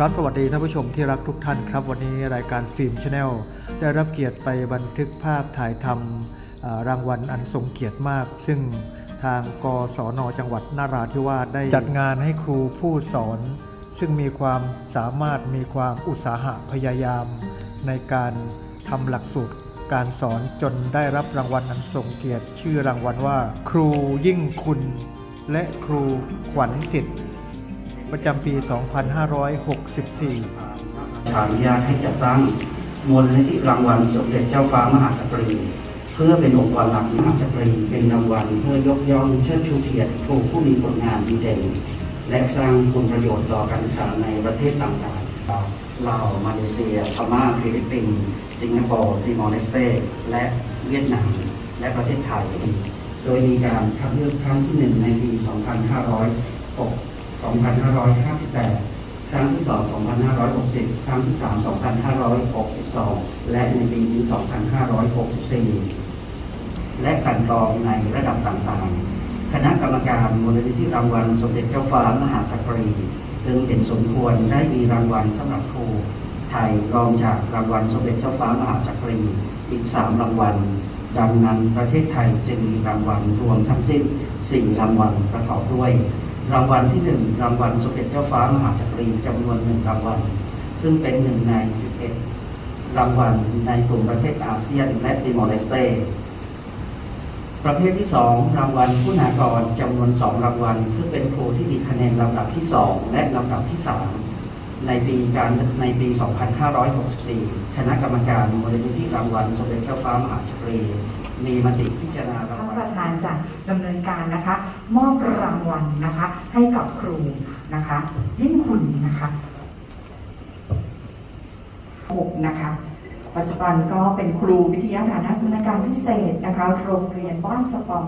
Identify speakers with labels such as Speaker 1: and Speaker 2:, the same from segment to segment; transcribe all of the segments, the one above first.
Speaker 1: ครับสวัสดีท่านผู้ชมที่รักทุกท่านครับ วันนี้รายการฟิล์มชาแนลได้รับเกียรติไปบันทึกภาพถ่ายทำรางวัลอันทรงเกียรติมาก ซึ่งทางกศนจังหวัดนาราธิวาสได้จัดงานให้ครูผู้สอน ซึ่งมีความสามารถมีความอุตสาหะพยายาม ในการทำหลักสูตรการสอนจนได้รับรางวัลอันทรงเกียรติ ชื่อรางวัลว่า ครูยิ่งคุณ และครูขวัญสิทธิ์ ประจำปี 2564
Speaker 2: ขออนุญาตให้จัดตั้งมูลนิธิรางวัลสมเด็จเจ้าฟ้ามหาจักรี เพื่อเป็นองค์กรหลักมหาจักรี เป็นรางวัลเพื่อยกย่องเชิดชูเกียรติครูผู้มีผลงานดีเด่น และสร้างคุณประโยชน์ต่อการศึกษาในประเทศต่างๆลาวมาเลเซียพม่าฟิลิปปินส์สิงคโปร์ติมอร์เลสเตและเวียดนามและประเทศไทย โดยมีการคัดเลือกครั้งที่หนึ่งในปี 2506 2558 ครั้งที่ 2 2560 ครั้งที่ 3 2562 และในปีนี้ 2564 และกันรองในระดับต่างๆ คณะกรรมการมูลนิธิรางวัลสมเด็จเจ้าฟ้ามหาจักรี จึงเห็นสมควรได้มีรางวัลสำหรับครูไทยรองจากรางวัลสมเด็จเจ้าฟ้ามหาจักรีอีก 3 รางวัล ดังนั้นประเทศไทยจึงมีรางวัลรวมทั้งสิ้น 4 รางวัลประกอบด้วย รางวัลที่ 1 รางวัลสมเด็จเจ้าฟ้ามหาจักรีจำนวนหนึ่งรางวัล ซึ่งเป็นหนึ่งใน 11 รางวัลในกลุ่มประเทศอาเซียนและติมอร์เลสเตประเภทที่ 2 รางวัลผู้นากรจำนวน 2 รางวัล ซึ่งเป็นครูที่มีคะแนนลำดับที่ 2 และลำดับที่ 3 ในปีการในปี 2564 คณะกรรมการมูลนิธิรางวัลสมเด็จเจ้าฟ้ามหาจักรีมีมติพิจารณาราง
Speaker 3: ท่าน
Speaker 2: วัล
Speaker 3: ประธานจะดำเนินการนะคะ มอบรางวัลนะคะ ให้กับครูนะคะ ยิ่งคุณนะคะหกนะคะ ปัจจุบันก็เป็นครูวิทยาฐานะชำนการพิเศษนะคะ โรงเรียนบ้านสปอม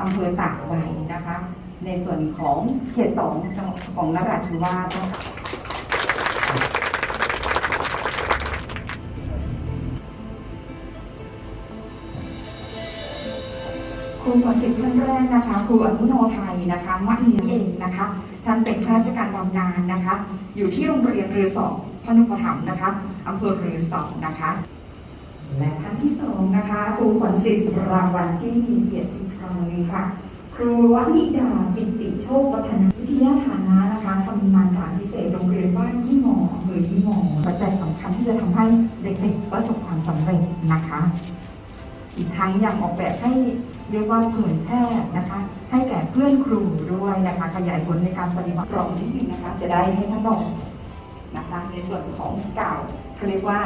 Speaker 3: อำเภอตากใบนะคะ ในส่วนของเขตสองของนราธิวาสนะคะ รูประสิทธิ์ท่านแรกนะคะ ครูอนุโนไทยนะคะมะนีเองนะคะท่านเป็นข้าราชการบำนาญนะคะ อยู่ที่โรงเรียนเรือสองพนุปถัมนะคะอำเภอเรือสองนะคะ และท่านที่สองนะคะครูขวัญสิทธิ์รางวัลที่มีเกียรติอีกครั้งนึงค่ะ ครูวนิดาจิตติโชควัฒนวิทยาฐานะนะคะชำนาญการพิเศษโรงเรียนบ้านยี่หมออำเภอยี่หมอปัจจัยสำคัญที่จะทำให้เด็กๆประสบความสำเร็จนะคะ อีกทั้งยังออกแบบให้ เรียกว่าเผยแพร่นะคะ ให้แก่เพื่อนครูด้วยนะคะ ขยายผลในการปฏิบัติกรองนิดนึงนะคะ จะได้ให้ท่านลองนะคะในส่วนของเก่าเขาเรียกว่า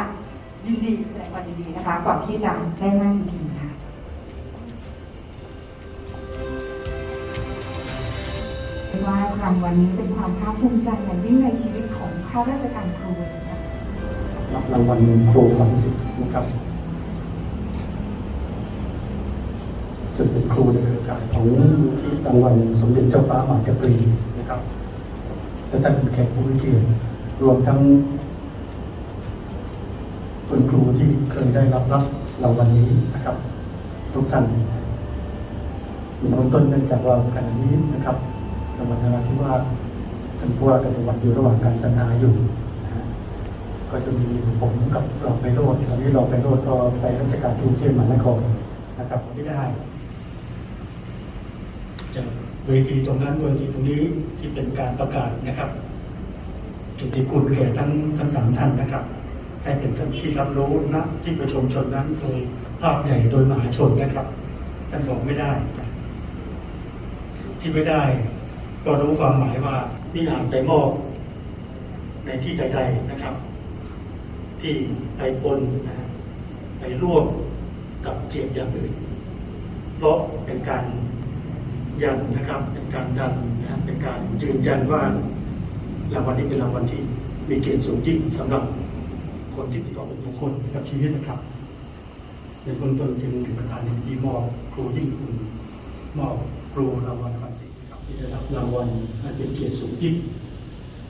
Speaker 3: ยินดีแสดงความยินดีนะคะ ก่อนที่จะได้นั่งจริงค่ะว่ารางวัลนี้เป็นความภาคภูมิใจอย่างยิ่งในชีวิตของข้าราชการครูนะค
Speaker 4: รับรางวัลครูขวัญสิทธิ์นะครับ จนเป็นครูในเครือข่ายของที่รางวัลสมเด็จเจ้าฟ้ามหาจักรีนะครับและท่านเป็นแขกผู้มีเกียรติรวมทั้งคุณครูที่เคยได้รับรับรางวัลนี้นะครับ ทุกท่านเบื้องต้นเนื่องจากว่าขณะนี้นะครับจังหวัดนราธิวาสท่านผู้ว่าการจังหวัดอยู่ระหว่างการสรรหาอยู่นะก็จะมีผมกับรองไปโรดตอนนี้รองไปโรดก็ไปราชการกรุงเทพมหานครนะครับไม่ได้ จากเวทีตรงนั้นเวทีตรงนี้ที่เป็นการประกาศนะครับจุดที่คุณแก่ทั้งทั้งสามท่านนะครับ ให้เป็นที่รับรู้นะที่ประชมชนนั้นโดยภาพใหญ่โดยมหาชนนะครับท่านบอกไม่ได้ ที่ไม่ได้ ก็รู้ความหมายว่านี่อ่านไปมอบในที่ใดๆนะครับ ที่ไปปนนะไปร่วมกับเกียรติอย่างอื่น เพราะเป็นการ ยันนะครับ เป็นการดันนะเป็นการยืนยันว่ารางวัลนี้เป็นรางวัลที่มีเกียรติสูงยิ่งสำหรับคนที่ประกอบเป็นมงคลกับชีวิตนะครับ ในเบื้องต้นจึงประธานในพิธีมอบครูยิ่งคุณมอบครูรางวัลฟันสิทธิ์นะครับที่ได้รับรางวัลอันเป็นเกียรติสูงยิ่ง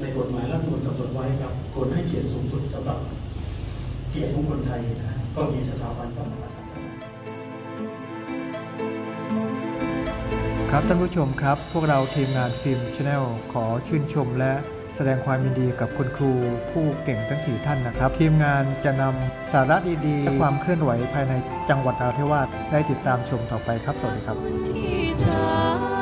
Speaker 4: ในกฎหมายรัฐมนูญกำหนดไว้ครับ คนให้เกียรติสูงสุดสำหรับเกียรติของคนไทยนะก็มีสถาบันพระมหากษัตริย์
Speaker 1: ครับท่านผู้ชมครับ พวกเราทีมงานฟิล์มชาแนลขอชื่นชมและแสดงความยินดีกับคุณครูผู้เก่งทั้ง 4 ท่านนะครับ ทีมงานจะนำสาระดีๆและความเคลื่อนไหวภายในจังหวัดนราธิวาสได้ติดตามชมต่อไปครับ สวัสดีครับ